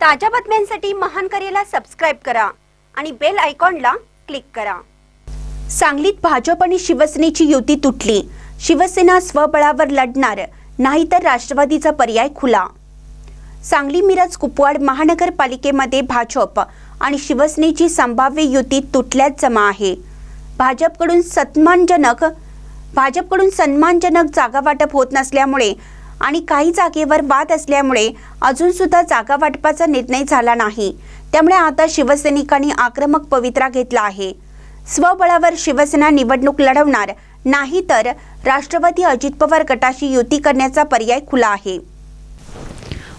ताज्या बातम्यांसाठी महान करेला सबस्क्राईब करा आणि बेल आयकॉनला क्लिक करा. सांगलीत भाजप आणि शिवसेनेची युती तुटली. शिवसेना स्वबळावर लढणार नाहीतर राष्ट्रवादीचा पर्याय खुला. सांगली मिरज कुपवाड महानगरपालिकेमध्ये भाजप आणि शिवसेनेची संभाव्य युती तुटल्यात जमा आहे. भाजपकडून सन्मानजनक भाजपकडून सन्मानजनक जागा वाटप होत नसल्यामुळे आणि काही जागेवर वाद असल्यामुळे अजून सुद्धा जागा वाटपाचा निर्णय झाला नाही. त्यामुळे आता शिवसैनिकांनी आक्रमक पवित्रा घेतला आहे. स्वबळावर शिवसेना निवडणूक लढवणार नाही तर राष्ट्रवादी अजित पवार गटाशी युती करण्याचा पर्याय खुला आहे.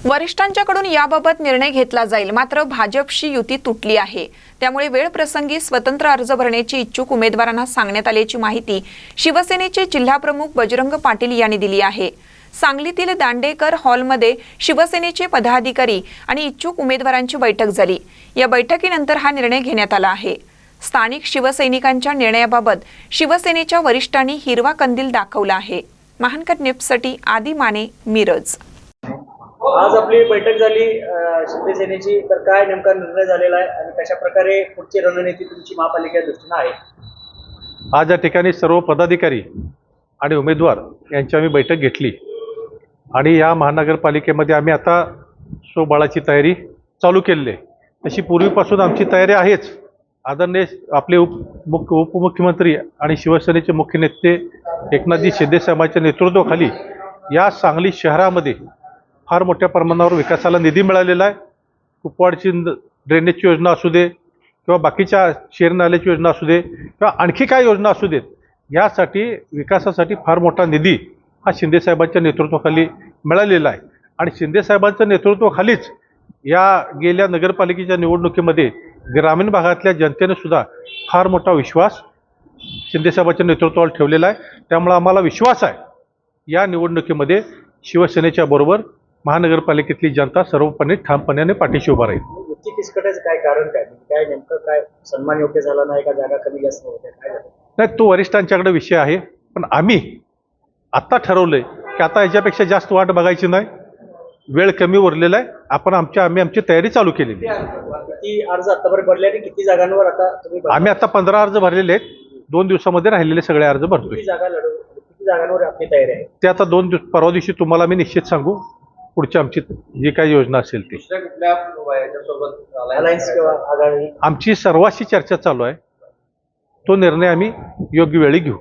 वरिष्ठांच्याकडून याबाबत निर्णय घेतला जाईल मात्र भाजपशी युती तुटली आहे. त्यामुळे वेळ प्रसंगी स्वतंत्र अर्ज भरण्याची इच्छुक उमेदवारांना सांगण्यात आल्याची माहिती शिवसेनेचे जिल्हाप्रमुख बजरंग पाटील यांनी दिली आहे. सांगलीतील दांडेकर हॉलमध्ये शिवसेनेचे पदाधिकारी आणि इच्छुक उमेदवारांची बैठक झाली. या बैठकीनंतर हा निर्णय घेण्यात आला आहे. स्थानिक शिवसैनिकांच्या निर्णयाबाबत शिवसेनेच्या वरिष्ठांनी हिरवा कंदील दाखवला आहे. महानकर न्यूजसाठी आदी माने मिरज. आज आपली बैठक झाली अं, शिंदे सेनेची तर काय नेमका निर्णय झालेला आहे आणि कशा प्रकारे पुढची रणनीती तुमची महापालिका दृष्टीनं आहे? आज या ठिकाणी सर्व पदाधिकारी आणि उमेदवार यांची आम्ही बैठक घेतली. आणि या महानगरपालिकेमध्ये आम्ही आता सोबाळाची तयारी चालू केलेली आहे. तशी पूर्वीपासून आमची तयारी आहेच. आदरणीय आपले उप मुख्य उपमुख्यमंत्री आणि शिवसेनेचे मुख्य नेते एकनाथजी शिंदे साहेबांच्या नेतृत्वाखाली या सांगली शहरामध्ये फार मोठ्या प्रमाणावर विकासाला निधी मिळालेला आहे. कुपवाडची ड्रेनेजची योजना असू दे किंवा बाकीच्या शेर नाल्याची योजना असू दे किंवा आणखी काय योजना असू देत यासाठी विकासासाठी फार मोठा निधी हा शिंदेसाहेबांच्या नेतृत्वाखाली मिळालेला आहे. आणि शिंदेसाहेबांच्या नेतृत्वाखालीच या गेल्या नगरपालिकेच्या निवडणुकीमध्ये ग्रामीण भागातल्या जनतेने सुद्धा फार मोठा विश्वास शिंदेसाहेबांच्या नेतृत्वावर ठेवलेला आहे. त्यामुळे आम्हाला विश्वास आहे. या निवडणुकीमध्ये शिवसेनेच्या बरोबर महानगरपालिकेतली जनता सर्वपणे ठामपणाने पाठीशी उभा राहील. काय कारण काय? काय नेमकं काय सन्मान योग्य झाला नाही का? जागा कमी जास्त होत्या काय नाही तो वरिष्ठांच्याकडे विषय आहे. पण आम्ही आत्ता ठरवलंय की आता याच्यापेक्षा जास्त वाट बघायची नाही. वेळ कमी उरलेला आहे. आपण आमच्या आम्ही आमची तयारी चालू केलेली किती अर्ज आतापर्यंत भरले आणि किती जागांवर आता तुम्ही भरणार? आम्ही आता पंधरा अर्ज भरलेले आहेत. दोन दिवसामध्ये राहिलेले सगळे अर्ज भरतोय. किती जागा लढू किती जागांवर आपली तयारी आहे? ते आता दोन दिवस परवा दिवशी तुम्हाला मी निश्चित सांगू. पुढची आमची जी काही योजना असेल ती. अलायन्स किंवा आघाडी? आमची सर्वांशी चर्चा चालू आहे. तो निर्णय आम्ही योग्य वेळी घेऊ.